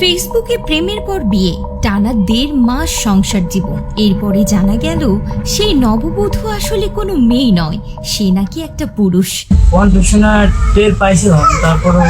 ফেসবুকে প্রেমের পর বিয়ে টানা দেড় মাস সংসার জীবন। এরপরে জানা গেল সেই নববধূ আসলে কোনো মেয়ে নয় সে নাকি একটা পুরুষ। টের পাইছিলাম তারপরে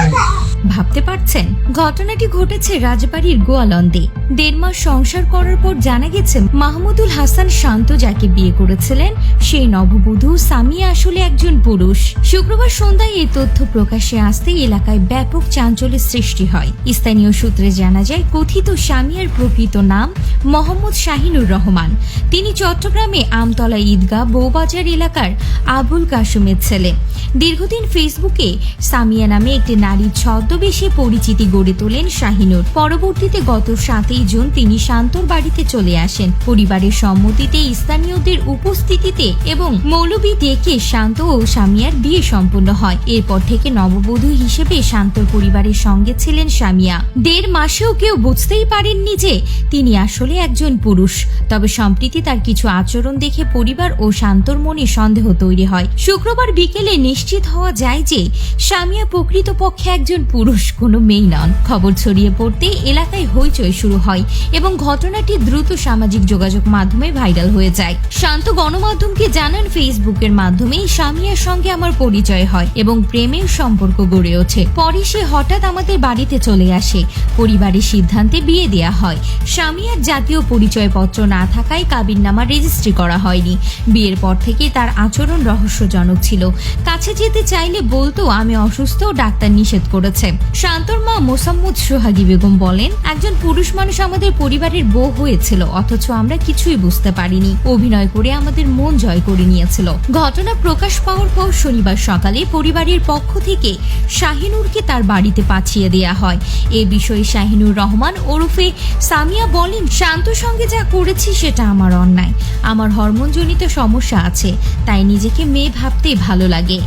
ভাবতে পারছেন? ঘটনাটি ঘটেছে রাজবাড়ির গোয়ালন্দে। দেড় মাস সংসার করার পর জানা গেছে, মাহমুদুল হাসান শান্ত যাকে বিয়ে করেছিলেন সেই নববধূ সামিয়া আসলে একজন পুরুষ। শুক্রবার সন্ধ্যায় এই তথ্য প্রকাশে আসতে এলাকায় ব্যাপক চাঞ্চল্যের সৃষ্টি হয়। স্থানীয় সূত্রে জানা যায়, কথিত সামিয়ার প্রকৃত নাম মোহাম্মদ শাহিনুর রহমান। তিনি চট্টগ্রামে আমতলা ঈদগাহ বৌবাজার এলাকার আবুল কাসুমের ছেলে। দীর্ঘদিন ফেসবুকে সামিয়া নামে একটি নারীর ছদ্মবেশে পরিচিতি গড়ে তোলেন শাহিনুর। পরবর্তীতে গত সাতই জুন তিনি শান্তর বাড়িতে চলে আসেন। পরিবারের সম্মতিতে স্থানীয়দের উপস্থিতিতে এবং মৌলবী ডেকে শান্ত ও সামিয়ার বিয়ে সম্পন্ন হয়। এরপর থেকে নববধূ হিসেবে শান্তর পরিবারের সঙ্গে ছিলেন সামিয়া। দেড় মাসেও কেউ বুঝতেই পারেননি যে তিনি আসলে একজন পুরুষ। তবে সম্প্রীতি তার কিছু আচরণ দেখে পরিবার ও শান্তর মনে সন্দেহ তৈরি হয়। শুক্রবার বিকেলে নিশ্চিত হওয়া যায় যে সামিয়া প্রকৃতপক্ষে একজন পুরুষ, কোনো মেয়ে নন। খবর ছড়িয়ে পড়তে এলাকায় হইচই শুরু হয় এবং ঘটনাটি দ্রুত সামাজিক যোগাযোগ মাধ্যমে ভাইরাল হয়ে যায়। শান্ত গণমাধ্যমকে জানান, ফেসবুকের মাধ্যমে সামিয়ার সঙ্গে আমার পরিচয় হয় এবং প্রেমের সম্পর্ক গড়ে ওঠে। পরে সে হঠাৎ আমাদের বাড়িতে চলে আসে। পরিবারের সিদ্ধান্তে বিয়ে দেয়া হয়। সামিয়ার জাতীয় পরিচয়পত্র না থাকায় কাবির নামা রেজিস্ট্রি করা হয়নি। বিয়ের পর থেকে তার আচরণ রহস্যজনক ছিল। কাছে যেতে চাইলে বলতো, আমি অসুস্থ, ডাক্তার নিষেধ করেছে। শান্তর মা মোসাম্মদ সোহাগী বেগম বলেন, একজন পুরুষ মানুষ আমাদের পরিবারের বউ হয়েছিল, অথচ আমরা কিছুই বুঝতে পারিনি। অভিনয় করে আমাদের মন জয় করে নিয়েছিল। ঘটনা প্রকাশ পাওয়ার পর শনিবার সকালে পরিবারের পক্ষ থেকে শাহিনুরকে তার বাড়িতে পাঠিয়ে দেয়া হয়। এ বিষয়ে শাহিনুর রহমান ওরফে সামিয়া বলেন, শান্ত সঙ্গে যা করেছি সেটা আমার অন্যায়। আমার হরমোনজনিত সমস্যা আছে, তাই নিজেকে মেয়ে ভাবতেই ভালো লাগে।